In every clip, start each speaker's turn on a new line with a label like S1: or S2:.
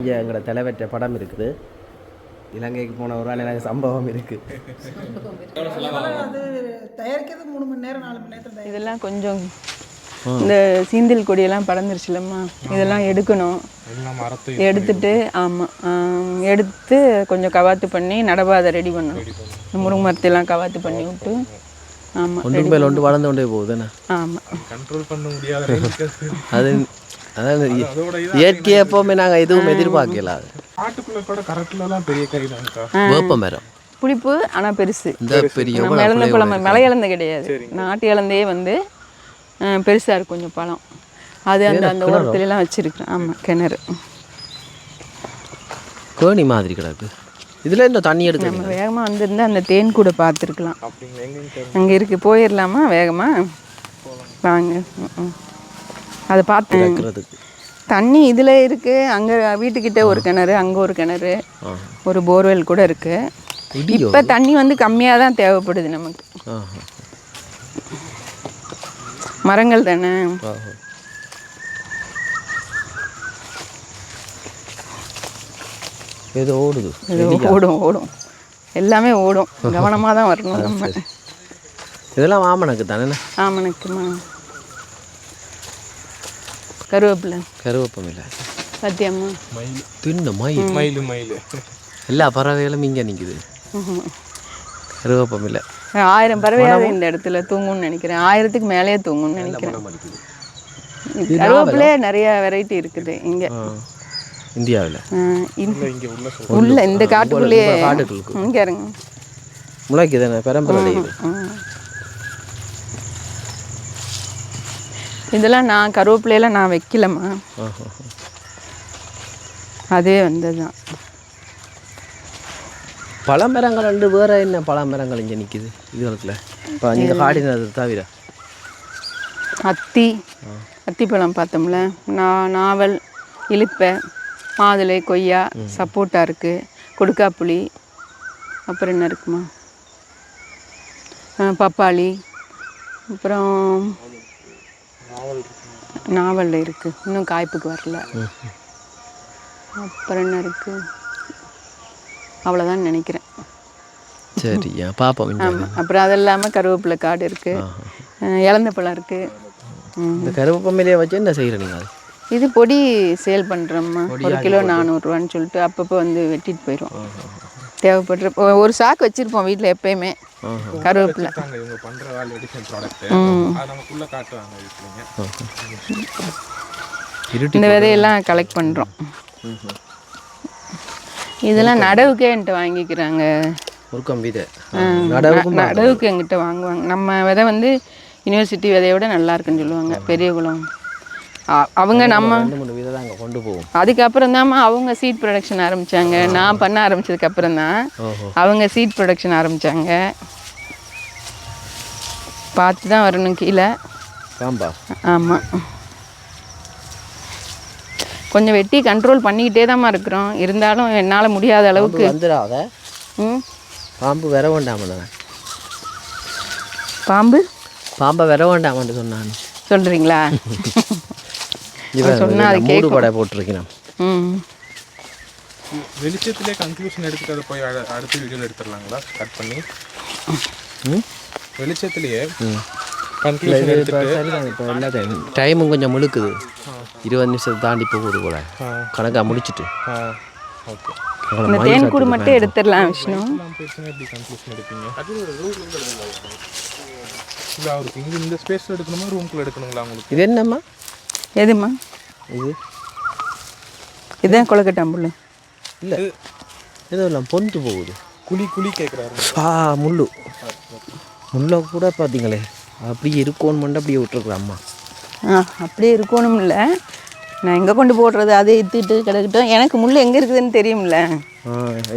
S1: இங்கே எங்களோட தலைவற்ற படம் இருக்குது. இலங்கைக்கு போன ஒரு நாள் எனக்கு சம்பவம் இருக்குது
S2: அது தயாரிக்கிறது மூணு மணி நேரம் நாலு மணி நேரத்தில் தயாரி
S3: இதெல்லாம் கொஞ்சம் இந்த சீந்தில் கொடியெல்லாம் படர்ந்துருச்சுலம்மா இதெல்லாம் எடுக்கணும். எடுத்துட்டு ஆமாம் எடுத்து கொஞ்சம் கவாத்து பண்ணி நடபாதை ரெடி பண்ணணும். இந்த முருங்கை மரத்தையெல்லாம் கவாத்து பண்ணி விட்டு ஆமாம்
S1: ஒன்றும் மேல் ஒன்று வளர்ந்து கொண்டே போகுதுண்ணா
S3: ஆமாம்
S4: கண்ட்ரோல் பண்ண முடியாத
S1: அது அதாவது இயற்கையை எப்போவுமே நாங்கள் எதுவும் எதிர்பார்க்கல அது.
S4: காட்டுக்குள்ள கூட கரெக்ட்லாம் பெரிய கை தான்க்கா
S1: வேப்ப மரம்.
S3: புளிப்பு ஆனால் பெருசு.
S1: இந்த பெரிய
S3: இழந்த பழம் மலை இழந்த கிடையாது. நாட்டு இழந்தே வந்து பெருசாக இருக்கும் கொஞ்சம் பழம். அது அந்த அந்த ஓரத்துல எல்லாம் வச்சிருக்கேன் ஆமாம் கிணறு.
S1: கேணி மாதிரி கிடக்கு. இதில் இந்த தண்ணி எடுக்க
S3: நம்ம வேகமாக வந்திருந்தா அந்த தேன் கூட பார்த்துருக்கலாம். அங்கே இருக்கு போயிடலாமா? வேகமாக வாங்க. ம், ம். அதை பார்த்து
S1: வைக்கிறதுக்கு
S3: தண்ணி இதில் இருக்குது அங்கே வீட்டுக்கிட்ட ஒரு கிணறு அங்கே ஒரு கிணறு ஒரு போர்வெல் கூட இருக்குது இப்போ தண்ணி வந்து கம்மியாக தான் தேவைப்படுது நமக்கு. மரங்கள் தானே?
S1: ஏதோ ஓடுது.
S3: ஓடும் ஓடும். எல்லாமே ஓடும். கவனமாக தான் வரணும் நம்ம.
S1: இதெல்லாம் மாமனுக்கு தானே?
S3: ஆமனுக்குமா? கருவேப்பிலை.
S1: கருவேப்பம் இல்லை
S3: சத்தியம்மா
S4: மயில்.
S1: தின்னு மயில்.
S4: மயில் மயில்.
S1: எல்லா பறவைகளும் இங்கே நிற்குது கருவேப்பம் இல்லை
S3: ஆயிரம் பறவையாவது இந்த இடத்துல தூங்கும்னு நினைக்கிறேன். ஆயிரத்துக்கு மேலேயே தூங்கும்னு நினைக்கிறேன். கருவேப்பிலே நிறைய வெரைட்டி இருக்குது இங்கே.
S1: இந்தியாவில்.
S4: இங்க உள்ள
S3: இந்த காட்டுக்குள்ளேயே. இங்கே இருங்க.
S1: முளைக்கு தானே பெரம்பல் இது
S3: ம். இதெல்லாம் நான் கருவேப்பிலையெல்லாம் நான் வைக்கலம்மா. அதே வந்ததுதான்.
S1: பழமரங்கள் ரெண்டு வேற என்ன பழமரங்கள் இங்கே நிற்கிது இதுகளுக்குள்ள இப்போ நீங்கள் காடினது தவிர.
S3: அத்தி. அத்திப்பழம் பார்த்தோம்ல. நா நாவல் இலுப்பை மாதுளை கொய்யா சப்போட்டா இருக்குது கொடுக்காப்புளி அப்புறம் என்ன இருக்குமா? பப்பாளி அப்புறம் நாவல் இருக்குது இன்னும் காய்ப்புக்கு வரல. அப்புறம் என்ன இருக்குது அவ்வளோதான் நினைக்கிறேன்.
S1: சரியா பாப்போம் இங்கே
S3: ஆமாம் அப்புறம் அது இல்லாமல் கருவேப்பிலை காடு இருக்குது இலந்த பழம் இருக்குது
S1: இந்த கருவேப்பமையிலே வச்சு என்ன செய்கிற நீங்கள் அது
S3: இது பொடி சேல் பண்ணுறோம்மா ஒரு கிலோ நானூறுரூவான்னு சொல்லிட்டு அப்பப்போ வந்து வெட்டிட்டு போயிடுவோம் தேவைப்படுற ஒரு சாக்கு வச்சுருப்போம் வீட்டில் எப்பயுமே. கருவேப்பிலை.
S4: இவங்க ப்ராடக்ட் அது நமக்குள்ள காட்டுவாங்க
S3: இந்த விதையெல்லாம் கலெக்ட் பண்ணுறோம் இதெல்லாம் நடவுக்கே என்கிட்ட வாங்கிக்கிறாங்க.
S1: முருக்கம் வீதை
S3: நடவுக்கு எங்கிட்ட வாங்குவாங்க. நம்ம விதை வந்து யூனிவர்சிட்டி விதையோட நல்லா இருக்குன்னு சொல்லுவாங்க. பெரியகுளம். அ- அவங்க நம்ம
S1: வீதை தான் அங்கே கொண்டு போவோம்.
S3: அதுக்கப்புறம் தான் அவங்க சீட் ப்ரொடக்ஷன் ஆரம்பிச்சாங்க. நான் பண்ண ஆரம்பிச்சதுக்கு அப்புறம் தான் அவங்க சீட் ப்ரொடக்ஷன் ஆரம்பிச்சாங்க. பார்த்து தான் வரணும் கீழே. ஆமாம் கொஞ்சம் வெட்டி கண்ட்ரோல் பண்ணிக்கிட்டே தாம்மா இருக்கிறோம். இருந்தாலும் என்னால் முடியாத அளவுக்கு.
S1: வந்துடாத
S3: ம்?
S1: பாம்பு வர வேண்டாமண்ணா
S3: பாம்பு?
S1: பாம்பை வர வேண்டாமன்னு சொன்னான்.
S3: சொல்கிறீங்களா சொன்னா அது
S1: மூடு படை போட்டிருக்கிறான்.
S3: ம்.
S4: வெளிச்சத்திலே கன்க்ளூஷன் எடுத்துட்டு அதை போய் அட- அடுத்த வீடியோல எடுத்துடலாங்களா? கட் பண்ணி.
S1: ம்.
S4: வெளிச்சத்திலேயே
S1: டைமும் கொஞ்சம் முழுக்குது. இருபது நிமிஷத்தை தாண்டி போகுது போல. கணக்காக முடிச்சிட்டு.
S4: ஓகே.
S3: இந்த தேன் கூடு மட்டும் எடுத்துடலாம் விஷ்ணு.
S4: எடுக்கணுமா? ரூம்குள்ளே எடுக்கணுங்களா உங்களுக்கு?
S1: இது என்னம்மா?
S3: எதும்மா?
S1: இது?
S3: இதுதான் கொலக்கட்டாம்புல்
S1: இல்லை. ஏதோ இல்லை பொந்து போகுது.
S4: குழி குழி கேட்குறாரு.
S1: ஆ முள்ளு. முல்லை கூட பார்த்தீங்களே அப்படியே இருக்கோன்னு மட்டும் அப்படியே விட்டுருக்குறேன் அம்மா.
S3: ஆ அப்படியே இருக்கணும் இல்லை. நான் எங்கே கொண்டு போடுறது? அதை இத்துட்டு கிடக்கட்டும். எனக்கு முள் எங்கே இருக்குதுன்னு தெரியும்ல.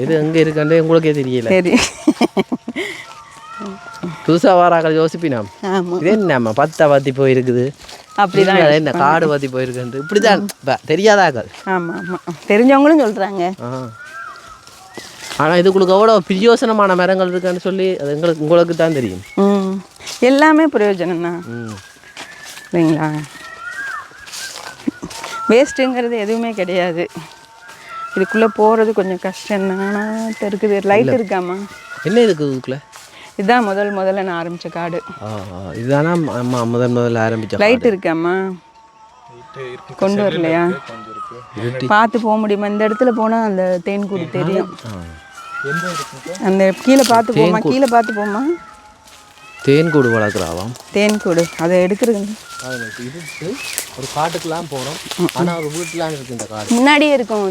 S1: இது எங்கே இருக்காண்டே உங்களுக்கே தெரியல.
S3: சரி.
S1: புதுசாக வாராக்கள் யோசிப்பினா
S3: ஆமாம்
S1: இது என்னம்மா பத்தா பத்தி போயிருக்குது?
S3: அப்படிதான்
S1: என்ன காடு பத்தி போயிருக்குன்ட்டு இப்படி தான் தெரியாதாக்கள்.
S3: ஆமாம் ஆமாம் தெரிஞ்சவங்களும் சொல்கிறாங்க
S1: ஆனால் இதுக்குள்ள எவ்வளோ பிரியோசனமான மரங்கள் இருக்குன்னு சொல்லி அது எங்களுக்கு உங்களுக்கு தான் தெரியும்.
S3: எல்லாமே பிரயோஜனம் தான் இல்லைங்களா? வேஸ்ட்டுங்கிறது எதுவுமே கிடையாது. இதுக்குள்ளே போகிறது கொஞ்சம் கஷ்டம். இருக்குது லைட் இருக்காமா?
S1: என்ன இருக்குது இதுக்குள்ள?
S3: இதுதான் முதல் முதல்ல நான் ஆரம்பித்த காடு
S1: இதுதானா அம்மா முதல் முதல்ல ஆரம்பிச்ச
S3: லைட் இருக்காமா கொண்டு வரலையா? பார்த்து போக முடியுமா? இந்த இடத்துல போனால் அந்த தேன்கூடு தெரியும்.
S4: எந்த இருக்குங்க
S3: அந்த கீழே பார்த்து போமா கீழே பார்த்து போமா
S1: தேன் கூடு வளர்க்குறாவாம்
S3: தேன்கூடு அதை எடுக்கிறது
S1: ஒரு காட்டுக்கெல்லாம் போகிறோம் ஆனால் ஒரு வீட்டுலாம் இருக்குது இந்த காடு.
S3: முன்னாடியே இருக்கும்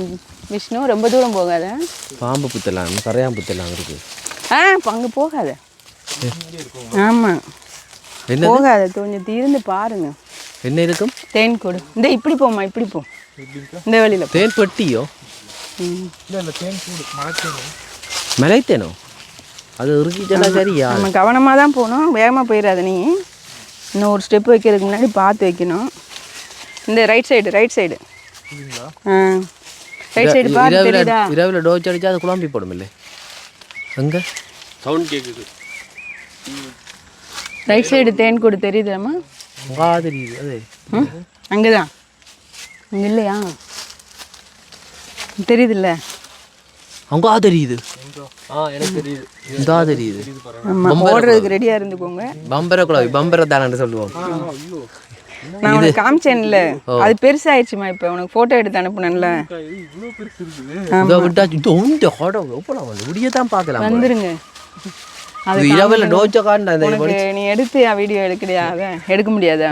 S3: விஷ்ணு. ரொம்ப தூரம் போகாத.
S1: பாம்பு புத்தலாம் கரையான் புத்தலாம் இருக்குது
S3: ஆ அங்கே போகாத. ஆமாம்
S1: என்ன
S3: போகாத கொஞ்சம் தீர்ந்து பாருங்க.
S1: என்ன இருக்கும்?
S3: தேன்கூடு இந்த இப்படி போம்மா இப்படி போ. இந்த வழியில்
S1: தேன் பெட்டியோ?
S3: ம்.
S4: இல்லை இல்லை தேன் கூடு. மலைத்தேன்?
S1: மலைத்தேனோ? அது இறுக்கிச்சலா சரியா?
S3: நம்ம கவனமாக தான் போகணும். வேகமாக போயிடாத நீ. இன்னும் ஒரு ஸ்டெப் வைக்கிறதுக்கு முன்னாடி பார்த்து வைக்கணும். இந்த ரைட் சைடு ரைட் சைடு ஆ. ரைட் சைடு பாரு
S1: இரவில்
S3: தெரியுதா?
S1: இரவில் டோச்சு அடிச்சா அது குழம்பி போடும் இல்லை அங்கே?
S5: சவுண்ட் கேட்குது
S3: ரைட் சைடு தேன்கூடு தெரியுதாம்மா?
S1: அங்கா தெரியுது அது.
S3: அங்கே தான் இங்கே இல்லையா? தெரியுதுல்ல?
S1: அங்கா தெரியுது.
S3: ஓடுறதுக்கு ரெடியாக இருந்துக்கோங்க.
S1: பம்பர குழாவி பம்பர தானு சொல்லுவோம்
S3: நான் உனக்கு காமிச்சேன்ல. அது பெருசாயிடுச்சுமா இப்போ? உனக்கு ஃபோட்டோ எடுத்து அனுப்புனேன்ல.
S4: இவ்வளோ பெருசு இருக்குது.
S1: வந்து தான் பார்க்கலாம்.
S3: வந்துருங்க.
S1: இரவில் டோச்ச காண்ட அந்த
S3: நீ எடுத்து வீடியோ எடுக்கிறியா அதை எடுக்க முடியாதா.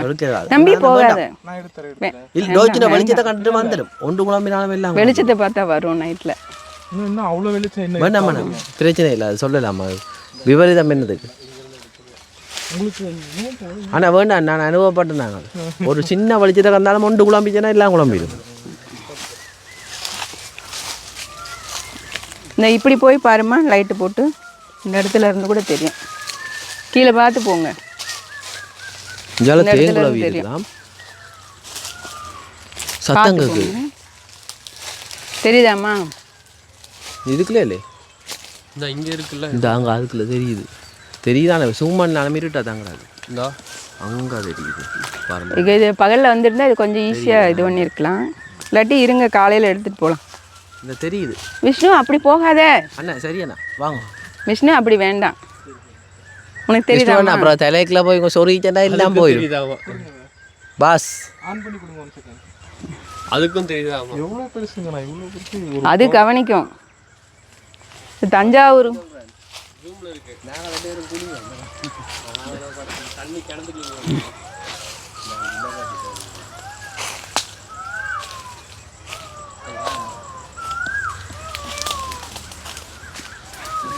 S3: நம்பி போகாத.
S4: நான் எடுத்துறேன் எடுத்துறேன்.
S1: இல்ல டோச்சின வெளிச்சத்தை கண்டுட்டு வந்துடும் ஒன்று குழம்பினாலும் எல்லாம்
S3: வெளிச்சத்தை பார்த்தா வரும் நைட்டில்
S4: இன்னும் அவ்வளோ வெளிச்சம் என்ன
S1: வேண்டாம் பிரச்சனை இல்லை அது சொல்லலாமா? விபரீதம் என்னதுக்கு
S4: உங்களுக்கு
S1: ஆனால் வேண்டாம் நான் அனுபவப்பட்டேன் நாங்கள் ஒரு சின்ன வெளிச்சத்தை கந்தாலும் ஒன்று குழம்பிச்சுன்னா எல்லாம் குழம்பிடும்.
S3: இந்த இப்படி போய் பாருமா லைட்டு போட்டு. இந்த இடத்துல இருந்து கூட தெரியும். கீழே பார்த்து போங்க. இந்த இடத்துல தெரியும்.
S1: சத்தம்
S3: தெரியுதாம்மா?
S1: இதுக்குள்ளே இல்லை.
S5: இந்த இங்கே இருக்குல்ல.
S1: இந்த அங்கே அதுக்குள்ள தெரியுது. தெரியுதானே? சும்மா இருட்டா தாங்கடாது
S5: இந்தா.
S1: அங்கே தெரியுது. பாருங்க.
S3: இது இது பகலில் வந்துருந்தா இது கொஞ்சம் ஈஸியாக இது பண்ணியிருக்கலாம் இல்லாட்டி இருங்க காலையில் எடுத்துகிட்டு போகலாம்
S1: இந்த தெரியுது.
S3: விஷ்ணு அப்படி போகாத.
S1: அண்ணா சரி அண்ணா வாங்க.
S3: விஷ்ணு அப்படி வேண்டாம். உனக்கு தெரியுதா
S1: அப்புறம் தலைக்குள்ள போய் சொருகிச்சா எல்லாம் போயிடும். பாஸ்.
S4: ஆன் பண்ணி கொடுங்க ஒன் செகண்ட்
S5: அதுக்கும்
S4: ஒரு
S3: அது கவனிக்கும். தஞ்சாவூர்.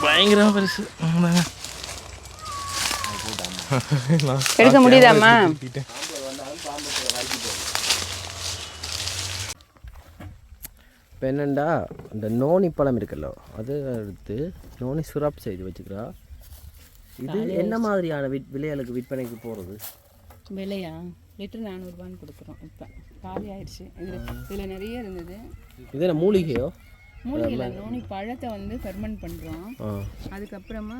S4: பயங்கரமாக பெருசு.
S3: எடுக்க முடியுதாம்மா?
S1: இப்போ என்னண்டா இந்த நோனி பழம் இருக்குல்ல அது எடுத்து நோனி சிரப் செய்து வச்சுக்கிறா. இது என்ன மாதிரியான விற் விலைகளுக்கு விற்பனைக்கு போகிறது
S3: விலையா? லிட்டர் நானூறுபான்னு கொடுக்குறோம் இப்போ. காலி ஆயிடுச்சு. இதில் இதில் நிறைய இருந்தது.
S1: இது என்ன
S3: மூலிகையில் நோனி பழத்தை வந்து ஃபெர்மெண்ட் பண்ணுறோம் அதுக்கப்புறமா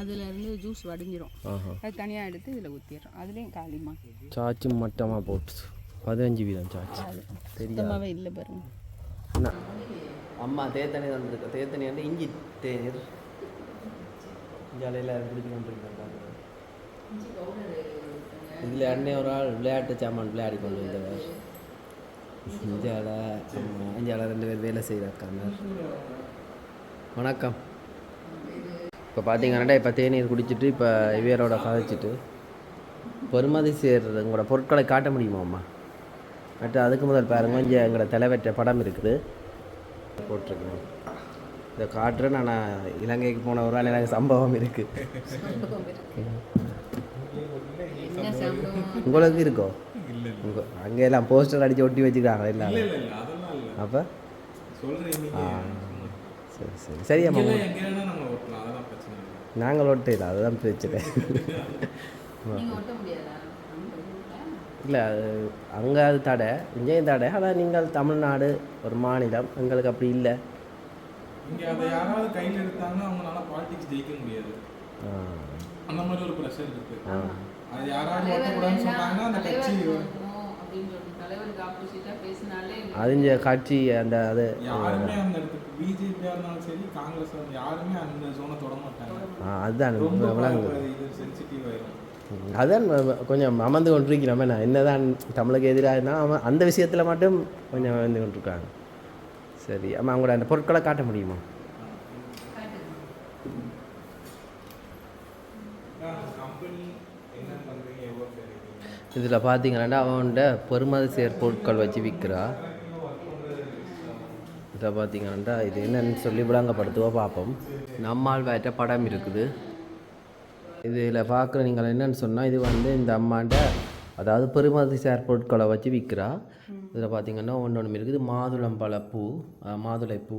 S3: அதில் இருந்து ஜூஸ் வடிஞ்சிரும். அது தனியாக எடுத்து இதில் ஊற்றிடுறோம் அதுலேயும் காலிமா
S1: சாச்சி மட்டமாக போட்டு பதினஞ்சு வீதம் சாச்சி. தெரியா
S3: சுத்தமாகவே இல்லை பாருங்க.
S1: என்ன? அம்மா தேத்தனி வந்திருக்கு தேத்தனி வந்து இஞ்சி தேநீர். ஜாலையில் குடிச்சு கொண்டிருக்காங்க இதில் அண்ணே ஒரு ஆள் விளையாட்டு சாமான் விளையாடி கொண்டு வந்தவர். அம்மா இஞ்சால ரெண்டு பேர் வேலை செய்கிறாக்காங்க வணக்கம். இப்போ பார்த்தீங்கன்னா இப்போ தேநீர் குடிச்சிட்டு இப்போ இவரோட கதைச்சிட்டு பெருமதி சேர்றது உங்களோட பொருட்களை காட்ட முடியுமா அம்மா? மற்ற அதுக்கு முதல் பாருங்க இங்கே எங்களோட தலைவற்ற படம் இருக்குது. போட்டிருக்கேன். இதை காட்டுறேன் நான் இலங்கைக்கு போன ஒரு நாள் எனக்கு சம்பவம் இருக்குது உங்களுக்கு இருக்கோ? உங்க அங்கே எல்லாம் போஸ்டர் அடித்து ஒட்டி வச்சுக்கிறாங்க எல்லாம் அப்போ? ஆ சரி சரி. சரியா நாங்கள் ஒட்டையில் அதுதான் பிரச்சனை. இல்லை அது அங்கே அது தடை இங்கேயும் தடை. ஆனால் நீங்கள் தமிழ்நாடு ஒரு மாநிலம் எங்களுக்கு அப்படி இல்லை.
S4: இங்கே அதை யாராவது கையில் எடுத்தாங்கன்னா அவங்களால பாலிடிக்ஸ் ஜெயிக்க முடியாது.
S1: ஆ,
S4: அந்த மாதிரி ஒரு ப்ரெஷர் இருக்கு.
S1: ஆ.
S4: அது யாராவது ஓட்டக்கூடாதுன்னு சொன்னாங்கன்னா அந்த கட்சி
S3: தலைவருக்கு ஆப்போசிட்டாக பேசினாலே
S1: அதிஞ்ச காட்சி அந்த அது
S4: யாருமே அந்த இடத்துக்கு பிஜேபியா இருந்தாலும் சரி காங்கிரஸ் யாருமே அந்த ஜோனை தொட மாட்டாங்க.
S1: ஆ, அதுதான்.
S4: ரொம்ப
S1: விளங்குது
S4: இது சென்சிட்டிவ் ஆயிரும்.
S1: அதான் கொஞ்சம் அமர்ந்து கொண்டிருக்கிறோம் என்ன என்னதான் தமிழுக்கு எதிராக இருந்தால் அவன் அந்த விஷயத்தில் மட்டும் கொஞ்சம் வந்து கொண்டிருக்காங்க. சரி ஆமாம் அவங்களோட அந்த பொருட்களை காட்ட முடியுமா
S4: கம்பெனி என்ன பண்றீங்க எவ்வளோ பேர் இருக்கீங்க
S1: இதில் பார்த்தீங்கன்னா அவன்கிட்ட பெருமதி சேர் பொருட்கள் வச்சு விற்கிறா. இதில் பார்த்தீங்கன்னா இது என்னன்னு சொல்லி விளங்கப்படுத்துவா பார்ப்போம். நம்மால் வேற்ற படம் இருக்குது. இதில் பார்க்குற நீங்கள் என்னன்னு சொன்னால் இது வந்து இந்த அம்மாண்ட அதாவது பெருமதி சேர் பொருட்களை வச்சு விற்கிறா. இதில் பார்த்தீங்கன்னா ஒன்று ஒன்று இருக்குது. மாதுளம்பழ பூ மாதுளை பூ.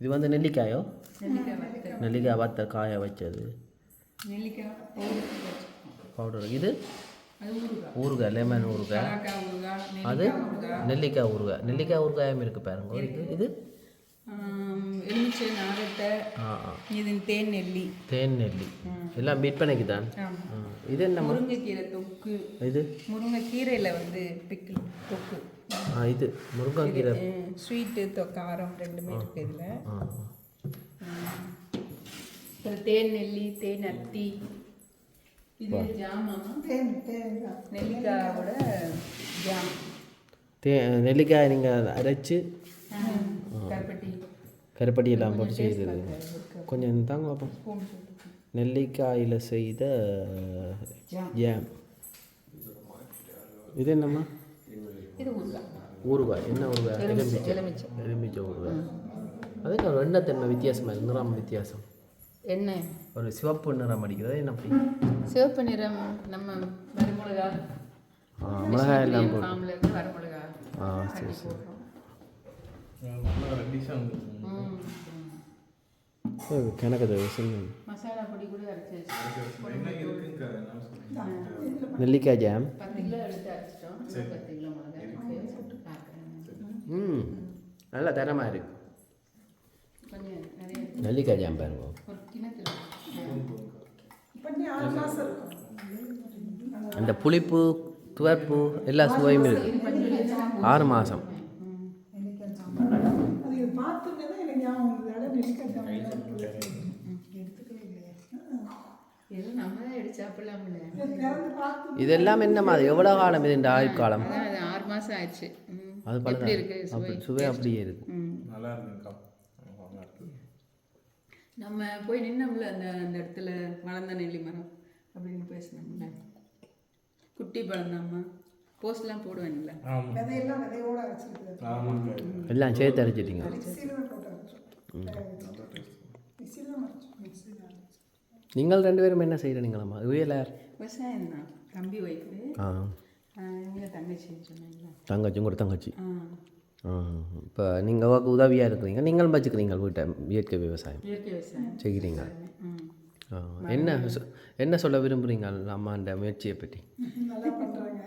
S1: இது வந்து நெல்லிக்காயோ? நெல்லிக்காய். வத்த காய வச்சது.
S3: நெல்லிக்காய் பவுடர்.
S1: இது
S3: ஊறுகாய்.
S1: லெமன் ஊறுகாய். அது
S3: நெல்லிக்காய் ஊறுகாய்.
S1: நெல்லிக்காய் ஊறுகாய். நெல்லிக்காய் ஊறுகாயும் இருக்குது பாருங்க. இது
S3: எலுமிச்சை
S1: ஆ ஆ.
S3: இது தேன் நெல்லி.
S1: தேன் நெல்லி. எல்லாம் விற்பனைக்கு தான். இது என்ன
S3: முருங்கைக்கீரை தொக்கு.
S1: இது?
S3: முருங்கைக்கீரையில் வந்து பிக்கிள் தொக்கு.
S1: ஆ இது. முருங்கைக்கீரை.
S3: ஸ்வீட்டு தொ காரம் ரெண்டுமே இருக்குது இதில். தேன் நெல்லி தேன் அத்தி. இது நெல்லிக்காயோட ஜாம்.
S1: தே நெல்லிக்காய் நீங்கள் அரைச்சி
S3: கருப்பட்டி.
S1: கருப்பட்டி எல்லாம் போட்டு செய்கிறது கொஞ்சம் தாங்க பார்ப்போம் நெல்லிக்காயில் செய்த ஜாம். இது என்னம்மா?
S3: இது ஊறுகாய்.
S1: என்ன ஊறுகாய்? எலுமிச்சை.
S3: எலுமிச்சை.
S1: ஊறுகாய். அது என்ன ஒரு எண்ணத்தன்மை வித்தியாசமாக நிறம் வித்தியாசம்.
S3: எண்ணெய்
S1: ஒரு சிவப்பு நிறம் அடிக்கிறது என்ன அப்படி?
S3: சிவப்பு நிறம் நம்ம வரமிளகா
S1: ஆ, மிளகாய் எல்லாம் போட்டு.
S3: வரமிளகா
S1: ஆ சரி சரி. கணக்கு சொல்லுங்க
S3: மசாலா பொடி கூட அரைச்சி
S4: என்ன.
S1: நெல்லிக்காய் ஜாம்
S3: பத்து கிலோ எடுத்து அரைச்சிட்டோம். இன்னும் பத்து கிலோ மிளகா இருக்கு. பார்க்குறேன்.
S1: ம் நல்லா தரமாக இருக்கு. நெல்லிக்காய் ஜாம் பாருங்க
S3: ஒரு கிணத்துல
S2: இப்போ நீ ஆறு மாதம் இருக்கும்
S1: அந்த புளிப்பு துவர்ப்பு எல்லா சுவையும் இருக்கு. ஆறு மாதம் இதெல்லாம் என்ன மாதிரி எவ்வளோ காலம் இது இந்த ஆயுட்காலம்?
S3: ஆறு மாசம் ஆயிடுச்சு.
S1: அது அப்படி சுவை அப்படியே இருக்கு
S3: ம்.
S4: நல்லா இருக்குங்கக்கா ஆமா, நல்லா இருக்கு
S3: நம்ம போய் நின்னோம்ல அந்த அந்த இடத்துல வளர்ந்த நெல்லி மரம் அப்படின்னு பேசினோம்ல. குட்டி பழந்தாம்மா போஸ்ட்லாம் போடுவேன்ல.
S4: ஆமாம்
S2: விதையெல்லாம் விதையோட அரைச்சிருக்கு
S4: ஆமாங்க.
S1: எல்லாம் சேர்த்து அரைச்சிட்டிங்க. நீங்கள் ரெண்டு பேரும் என்ன செய்கிறீங்களாம்மா? உயலார்
S3: விவசாயம் தான். தம்பி ஒய்ஃபு.
S1: ஆ.
S3: இங்கே தங்கச்சின்னு சொன்னாங்களா
S1: தங்கச்சி கூட தங்கச்சி.
S3: ஆ.
S1: இப்போ நீங்கள் உதவியாக இருக்கிறீங்க நீங்களும் வச்சுக்கிறீங்க வீட்டை இயற்கை விவசாயம்?
S3: இயற்கை விவசாயம்.
S1: செய்கிறீங்க என்ன சொ- என்ன சொல்ல விரும்புகிறீங்க அம்மாண்ட முயற்சியை பற்றி?
S2: நல்லா பண்ணுறாங்க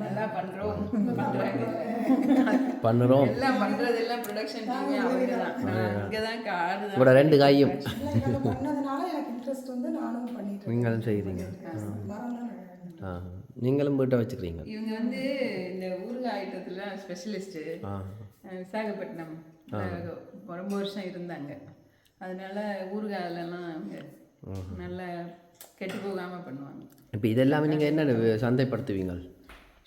S3: நல்லா பண்ணுறோம் காடு
S1: ரெண்டு காயும்.
S2: இல்லை எனக்கு பண்ணதுனால எனக்கு இன்ட்ரெஸ்ட் வந்து நானும் பண்ணிட்டு
S1: நீங்களும் செய்கிறீங்க நீங்களும் வீட்டை வச்சுக்கிறீங்க.
S3: இவங்க வந்து இந்த ஊறுகாய் ஐட்டத்துல ஸ்பெஷலிஸ்ட்டு விசாகப்பட்டினம் ரொம்ப வருஷம் இருந்தாங்க. அதனால ஊறுகாயிலலாம் அவங்க நல்லா கெட்டு போகாமல் பண்ணுவாங்க.
S1: இப்போ இதெல்லாமே நீங்கள் என்ன சந்தைப்படுத்துவீங்க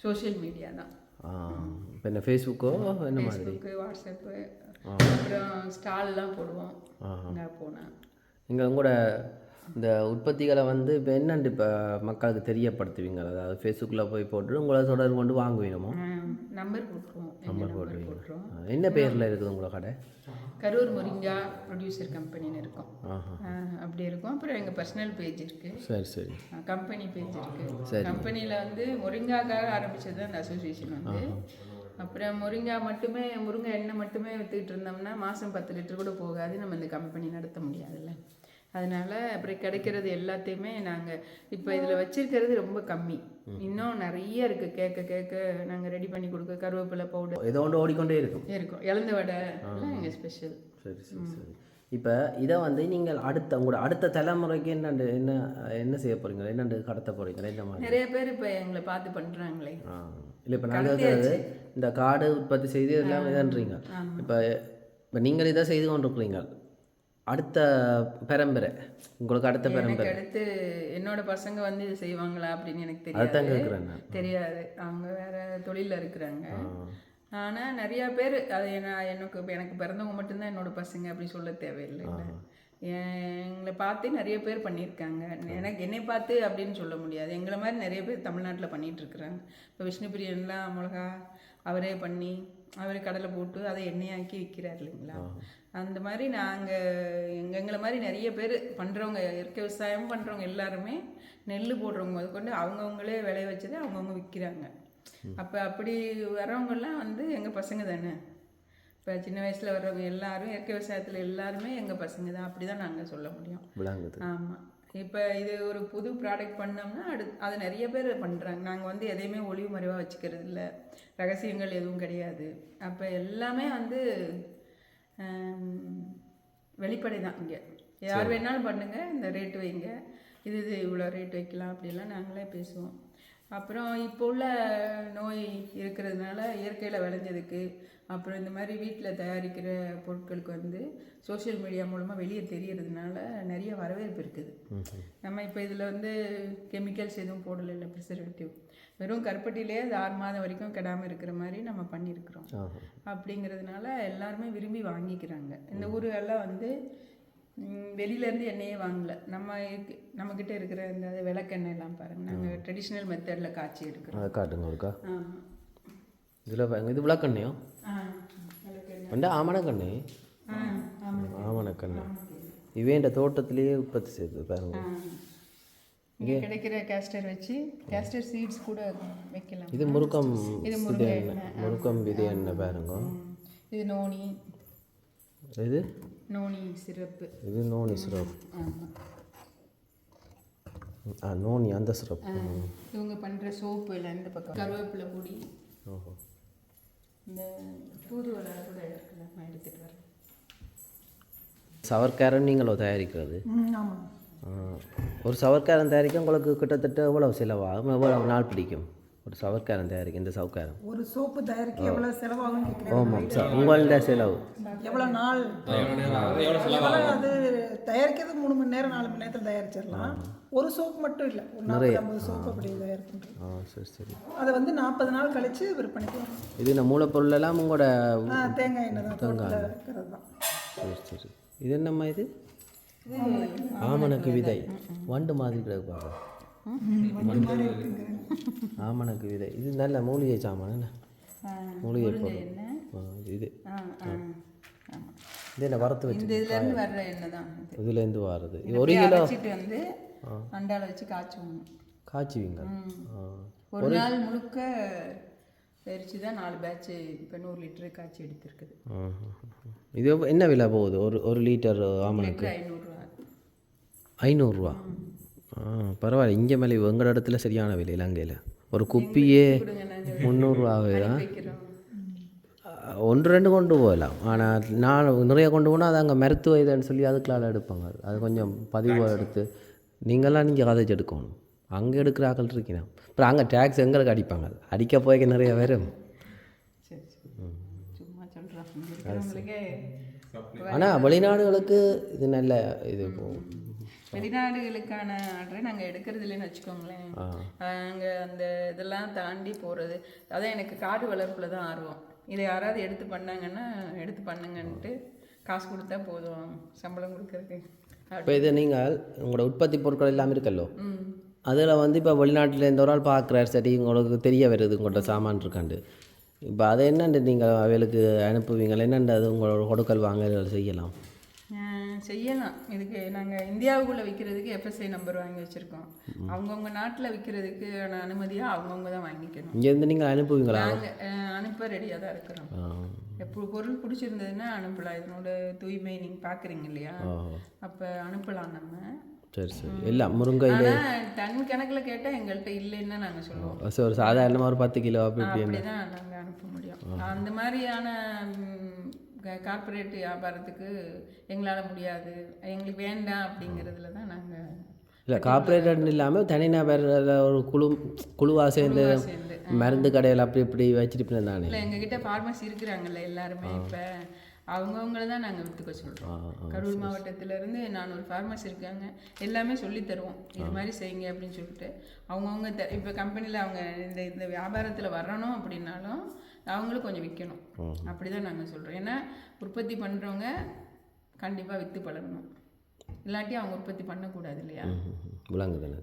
S3: சோஷியல் மீடியா தான்.
S1: இப்போ என்ன ஃபேஸ்புக்கோ என்ன மாதிரி?
S3: வாட்ஸ்அப்பு அப்புறம் ஸ்டால்லாம் போடுவோம். அங்கே போனால்
S1: நீங்கள் உங்களோட இந்த உற்பத்திகளை வந்து இப்போ என்னண்டு இப்போ மக்களுக்கு தெரியப்படுத்துவீங்க? அதாவது ஃபேஸ்புக்கில் போய் போட்டு உங்களை தொடர்பு கொண்டு வாங்குவீனமோ?
S3: நம்பர் போட்டுருவோம். நம்பர் போட்டுருவோம்.
S1: ஆ, என்ன பேரில் இருக்குது உங்களோட கடை?
S3: கரூர் முரிங்கா ப்ரொடியூசர் கம்பெனின்னு இருக்கும். அப்படி இருக்கும். அப்புறம் எங்கள் பர்சனல் பேஜ் இருக்குது
S1: சரி சரி.
S3: கம்பெனி பேஜ் இருக்கு.
S1: சரி.
S3: கம்பெனியில் வந்து முருங்காக்காக ஆரம்பிச்சது அந்த அசோசியேஷன் வந்து. அப்புறம் முருங்கா மட்டுமே முருங்கை எண்ணெய் மட்டுமே வித்துக்கிட்டு இருந்தோம்னா மாதம் பத்து லிட்டர் கூட போகாது. நம்ம இந்த கம்பெனி நடத்த முடியாதுல்ல. அதனால அப்புறம் கிடைக்கிறது எல்லாத்தையுமே நாங்கள் இப்போ இதில் வச்சிருக்கிறது ரொம்ப கம்மி. இன்னும் நிறைய இருக்குது கேட்க கேட்க நாங்கள் ரெடி பண்ணி கொடுக்க கருவேப்பிலை பவுடர்
S1: ஏதோ ஒன்று ஓடிக்கொண்டே இருக்கும்.
S3: இருக்கும். இழந்த வடை எங்கள் ஸ்பெஷல்
S1: சரி சரி சரி. இப்போ இதை வந்து நீங்கள் அடுத்த உங்களோட அடுத்த தலைமுறைக்கு என்னண்டு என்ன என்ன செய்ய போகிறீங்க என்னண்டு கடத்த போகிறீங்க என்ன மாதிரி?
S3: நிறைய பேர் இப்போ எங்களை பார்த்து பண்ணுறாங்களே
S1: இல்லை இப்போ நாங்கள் இந்த காடு உற்பத்தி செய்து எல்லாம் இதுன்றீங்க. இப்போ இப்போ நீங்கள் இதை செய்து கொண்டிருக்கிறீங்க அடுத்த பரம்பரை. உங்களுக்கு அடுத்த பரம்பரை.
S3: அடுத்து என்னோட பசங்க வந்து இது செய்வாங்களா அப்படின்னு எனக்கு தெரியாது. தெரியாது. அவங்க வேற தொழிலில் இருக்கிறாங்க. ஆனால் நிறையா பேர் அது என்ன எனக்கு எனக்கு பிறந்தவங்க மட்டும்தான் என்னோட பசங்க அப்படி சொல்ல தேவையில்லை. எங்களை பார்த்து நிறைய பேர் பண்ணியிருக்காங்க. எனக்கு என்னை பார்த்து அப்படின்னு சொல்ல முடியாது. எங்களை மாதிரி நிறைய பேர் தமிழ்நாட்டில் பண்ணிட்டு இருக்கிறாங்க. இப்போ விஷ்ணுபிரியன்லாம் மிளகா அவரே பண்ணி அவரே கடலை போட்டு அதை எண்ணெயாக்கி விற்கிறார் இல்லைங்களா? அந்த மாதிரி நாங்கள் எங்க எங்களை மாதிரி நிறைய பேர் பண்ணுறவங்க இயற்கை விவசாயம் பண்ணுறவங்க எல்லாருமே நெல் போடுறவங்க முதற்கொண்டு அவங்கவுங்களே விளைய வச்சதை அவங்கவுங்க விற்கிறாங்க அப்போ அப்படி வரவங்கெல்லாம் வந்து எங்கள் பசங்க தானே? இப்போ சின்ன வயசில் வர்றவங்க எல்லாரும் இயற்கை விவசாயத்தில் எல்லாருமே எங்கள் பசங்க தான். அப்படி தான் நாங்கள் சொல்ல முடியும். ஆமாம் இப்போ இது ஒரு புது ப்ராடக்ட் பண்ணோம்னா அடு அது நிறைய பேர் பண்ணுறாங்க நாங்கள் வந்து எதையுமே ஒளிவு மறைவாக வச்சுக்கிறது இல்லை. ரகசியங்கள் எதுவும் கிடையாது. அப்போ எல்லாமே வந்து வெளிப்படை தான் இங்கே. யார் வேணாலும் பண்ணுங்கள் இந்த ரேட்டு வைங்க. இது இது இவ்வளோ ரேட் வைக்கலாம் அப்படிலாம் நாங்களே பேசுவோம். அப்புறம் இப்போ உள்ள நோய் இருக்கிறதுனால இயற்கையில் விளைஞ்சதுக்கு அப்புறம் இந்த மாதிரி வீட்டில் தயாரிக்கிற பொருட்களுக்கு வந்து சோஷியல் மீடியா மூலமாக வெளியே தெரியறதுனால நிறைய வரவேற்பு இருக்குது. நம்ம இப்போ இதில் வந்து கெமிக்கல்ஸ் எதுவும் போடலை இல்லை ப்ரிசர்வேட்டிவ் வெறும் கருப்பட்டிலே அது ஆறு மாதம் வரைக்கும் கெடாமல் இருக்கிற மாதிரி நம்ம பண்ணியிருக்கிறோம். அப்படிங்கிறதுனால எல்லாருமே விரும்பி வாங்கிக்கிறாங்க. இந்த ஊருகள்லாம் வந்து வெளியிலேருந்து எண்ணெயே வாங்கல. நம்ம நம்மக்கிட்ட இருக்கிற இந்த விளக்கெண்ணெய் எல்லாம் பாருங்கள் நாங்கள் ட்ரெடிஷ்னல் மெத்தடில் காய்ச்சி எடுக்கிறோம்.
S1: காட்டுங்க ஒருக்கா
S3: ஆமாம்
S1: இதில் இது விளக்கண்ணையோ? வந்து ஆமணக்கண்ணே ஆமணக்கண்ணே. இவே இந்த தோட்டத்திலேயே உற்பத்தி செய்யுது பாருங்க
S3: இங்கே கிடைக்கிற கேஸ்டர் வச்சு கேஸ்டர் சீட்ஸ் கூட வைக்கலாம்.
S1: இது முருக்கம்
S3: இது
S1: முருக்கம் விதை எண்ணெய் பாருங்க.
S3: இது நோனி.
S1: இது?
S3: நோனி சிறப்பு.
S1: இது நோனி சிரப்
S3: ஆமாம்
S1: ஆ நோனி அந்த சிரப்
S3: இவங்க பண்ணுற சோப்பு எல்லாம் இந்த பக்கம். கருவேப்பிலை பொடி.
S1: ஓஹோ.
S3: இந்த தூதுவளை கூட இருக்குல்ல நான் எடுத்துகிட்டு வரேன்
S1: சவர்க்காரன் நீங்களோ தயாரிக்கிறது? ஒரு சவர்க்காரன் தயாரிக்க உங்களுக்கு கிட்டத்தட்ட எவ்வளவு செலவாகும்? எவ்வளவு நாள் பிடிக்கும்? ஒரு சவர்க்காரன் தயாரிக்க இந்த சவர்க்காரன்
S2: ஒரு சோப்பு தயாரிக்க எவ்வளோ செலவாகும்
S1: ஆமாம் சார் உங்கள்ட செலவு.
S2: எவ்வளோ நாள்? அது தயாரிக்கிறது மூணு மணி நேரம் நாலு மணி நேரத்தில் தயாரிச்சிடலாம். ஒரு சோப்பு மட்டும் இல்லை ஒரு நாற்பது ஐம்பது சோப்பு அப்படி தயாரிக்கின்றோம்
S1: ஆ சரி சரி.
S2: அதை வந்து நாற்பது நாள் கழித்து விற்பனைக்கு
S1: இது இந்த மூலப்பொருள் எல்லாம் உங்களோட
S2: தேங்காய் எண்ணெய் தான் தான்.
S1: சரி சரி. இது என்னம்மா இது? ஆமணக்கு விதை. வண்டு மாதிரி கிடக்கு பாருங்க. ஆமணக்கு விதை. இது நல்ல மூலிகை சாமான் மூலிகை பொருள். இது. இது என்ன வறுத்து வச்சு
S3: இதுலேருந்து வர்ற எண்ணெய் தான் இது.
S1: இதுலேருந்து வாருது. இது ஒரு கிலோ
S3: அரைச்சிட்டு வந்து அண்டால வச்சு காய்ச்சுவோம்.
S1: காய்ச்சுவீங்க.
S3: ஒரு நாள் முழுக்க எரிச்சு தான் நாலு பேட்ச் இப்போ நூறு லிட்டரு காய்ச்சி எடுத்திருக்குது.
S1: இது என்ன விலை போகுது? ஒரு ஒரு லிட்டர் ஆமணக்கு
S3: ஐநூறுரூவா
S1: ஐநூறுரூவா பரவாயில்ல. இங்கே மேலே எங்களோட இடத்துல சரியான விலை இலங்கையில். ஒரு குப்பியே முந்நூறுரூவா ஆகுதா
S3: வைக்கிறோம்.
S1: ஒன்று ரெண்டு கொண்டு போகலாம். ஆனால் நான் நிறைய கொண்டு போனால் அது அங்கே மருத்துவ இதுன்னு சொல்லி அதுக்குள்ளால எடுப்பாங்க. அது கொஞ்சம் பதிவாக எடுத்து நீங்கள்லாம் நீங்கள் கதைச்சு எடுக்கணும். அங்கே எடுக்கிற ஆக்கள் இருக்கீங்க. அப்புறம் அங்கே டேக்ஸ் எங்களுக்கு அடிப்பாங்க. அடிக்க போய்க்க நிறைய பேரும் ஆனால் வெளிநாடுகளுக்கு இது நல்ல இது
S3: வெளிநாடுகளுக்கான ஆர்டரை நாங்கள் எடுக்கிறது இல்லைன்னு வச்சுக்கோங்களேன் அங்கே அந்த இதெல்லாம் தாண்டி போகிறது அதான் எனக்கு காடு வளர்ப்பில் தான் ஆர்வம். இதை யாராவது எடுத்து பண்ணாங்கன்னா எடுத்து பண்ணுங்கன்ட்டு காசு கொடுத்தா போதும். சம்பளம் கொடுக்கறதுக்கு.
S1: இப்போ இது நீங்கள் உங்களோட உற்பத்தி பொருட்கள் எல்லாம் இருக்கல்லோ? அதில் வந்து இப்போ வெளிநாட்டில் இந்த ஒரு ஆள் பார்க்குறாரு சரி உங்களுக்கு தெரிய வருது உங்கள்கிட்ட சாமான் இருக்காண்டு இப்போ அதை என்னண்டு நீங்கள் அவைகளுக்கு அனுப்புவீங்களா? என்னண்டு அது உங்களோட கொடுக்கல் வாங்கல் செய்யலாம்?
S3: செய்யலாம். இதுக்கு நாங்கள் இந்தியாவுக்குள்ளே விற்கிறதுக்கு எஃப்எஸ்ஐ நம்பர் வாங்கி வச்சுருக்கோம். அவங்கவுங்க நாட்டில் விற்கிறதுக்கு அனுமதியாக அவங்கவுங்க தான் வாங்கிக்கணும்.
S1: இங்கேருந்து நீங்கள் அனுப்புவீங்களா?
S3: நாங்கள் அனுப்ப ரெடியாக தான் இருக்கிறோம். எப்போ பொருள் பிடிச்சிருந்ததுன்னா அனுப்பலாம். இதனோட தூய்மை நீங்கள் பார்க்குறீங்க இல்லையா? அப்போ அனுப்பலாம் நம்ம.
S1: சரி சரி. எல்லாம் முருங்கை
S3: டன் கணக்கில் கேட்டால் எங்கள்கிட்ட இல்லைன்னு நாங்கள் சொல்லுவோம்.
S1: சரி, ஒரு சாதாரணமாக ஒரு பத்து கிலோ அப்படி
S3: அப்படி தான் நாங்கள் அனுப்ப முடியும். அந்த மாதிரியான கார்ப்பரேட் வியாபாரத்துக்கு எங்களால் முடியாது. எங்களுக்கு வேண்டாம் அப்படிங்கிறதுல தான் நாங்கள்
S1: இல்லை கார்பரேட்னு இல்லாமல் தனிநபர் ஒரு குழு குழுவாக சேர்ந்து மருந்து கடையில் அப்படி இப்படி வச்சுட்டு தானே
S3: இல்லை எங்ககிட்ட ஃபார்மசி இருக்கிறாங்கல்ல எல்லாருமே இப்போ அவங்கவுங்கள தான் நாங்கள் விற்றுக்க சொல்கிறோம் கரூர் மாவட்டத்திலேருந்து நானூறு ஃபார்மசி இருக்காங்க எல்லாமே சொல்லி தருவோம். இது மாதிரி செய்யுங்க அப்படின்னு சொல்லிட்டு அவங்கவுங்க த இப்போ கம்பெனியில் அவங்க இந்த இந்த வியாபாரத்தில் வரணும் அப்படின்னாலும் அவங்களும் கொஞ்சம் விற்கணும் அப்படி தான் நாங்கள் சொல்கிறோம் ஏன்னா உற்பத்தி பண்ணுறவங்க கண்டிப்பாக விற்று பழகணும். இல்லாட்டி அவங்க உற்பத்தி பண்ணக்கூடாது இல்லையா?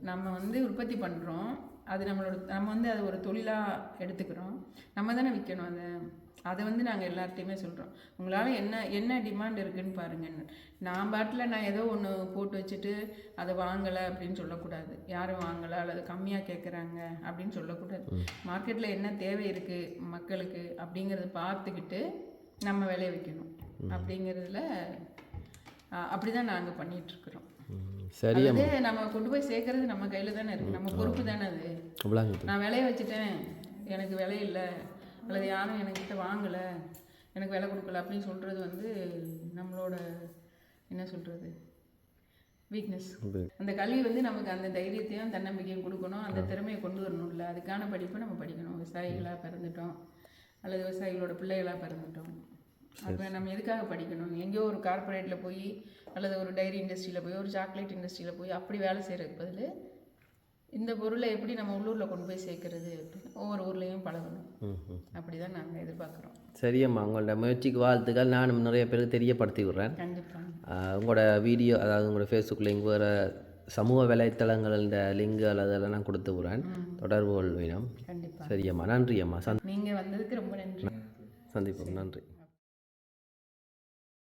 S3: நம்ம வந்து உற்பத்தி பண்ணுறோம் அது நம்மளோட நம்ம வந்து அது ஒரு தொழிலாக எடுத்துக்கிறோம். நம்ம தானே விற்கணும் அதை. அதை வந்து நாங்கள் எல்லார்ட்டையுமே சொல்கிறோம் உங்களால் என்ன என்ன டிமாண்ட் இருக்குன்னு பாருங்கன்னு. நான் பாட்டில் நான் ஏதோ ஒன்று போட்டு வச்சுட்டு அதை வாங்கலை அப்படின்னு சொல்லக்கூடாது. யாரும் வாங்கலை அல்லது கம்மியாக கேட்குறாங்க அப்படின்னு சொல்லக்கூடாது. மார்க்கெட்டில் என்ன தேவை இருக்குது மக்களுக்கு அப்படிங்கிறத பார்த்துக்கிட்டு நம்ம விளைய வைக்கணும். அப்படிங்கிறதுல அப்படி தான் நாங்கள் பண்ணிகிட்ருக்குறோம்
S1: சரி
S3: அதாவது நம்ம கொண்டு போய் சேர்க்கறது நம்ம கையில் தானே இருக்குது நம்ம பொறுப்பு தானே அது. நான் விளைய வச்சுட்டேன். எனக்கு விலை இல்லை. அல்லது யாரும் என்கிட்ட வாங்கலை. எனக்கு விலை கொடுக்கல அப்படின்னு சொல்கிறது வந்து நம்மளோட என்ன சொல்கிறது வீக்னஸ் அந்த கல்வி வந்து நமக்கு அந்த தைரியத்தையும் தன்னம்பிக்கையும் கொடுக்கணும். அந்த திறமையை கொண்டு வரணும்ல. அதுக்கான படிப்பை நம்ம படிக்கணும். விவசாயிகளாக பிறந்துட்டோம். அல்லது விவசாயிகளோட பிள்ளைகளாக பிறந்துட்டோம். அப்போ நம்ம எதுக்காக படிக்கணும்? எங்கேயோ ஒரு கார்ப்பரேட்டில் போய் அல்லது ஒரு டைரி இண்டஸ்ட்ரியில் போய் ஒரு சாக்லேட் இண்டஸ்ட்ரியில் போய் அப்படி வேலை செய்கிறதுக்கு பதில் இந்த பொருளை எப்படி நம்ம உள்ளூரில் கொண்டு போய் சேர்க்கறது அப்படின்னு ஒவ்வொரு ஊர்லேயும் பழகணும். அப்படி தான் நாங்கள் எதிர்பார்க்குறோம்.
S1: சரியம்மா உங்களோட முயற்சிக்கு வாழ்த்துக்கள். நானும் நிறைய பேருக்கு தெரியப்படுத்தி விடுறேன்
S3: கண்டிப்பாக
S1: உங்களோட வீடியோ அதாவது உங்களோட ஃபேஸ்புக் லிங்க் வேறு சமூக வலைத்தளங்கள் இந்த லிங்குகள் அதெல்லாம் நான் கொடுத்து விடுறேன். தொடர்பு கொள்வினம். சரியம்மா நன்றி அம்மா சந்த்
S3: நீங்கள் வந்ததுக்கு ரொம்ப நன்றி.
S1: சந்திப்போம். நன்றி.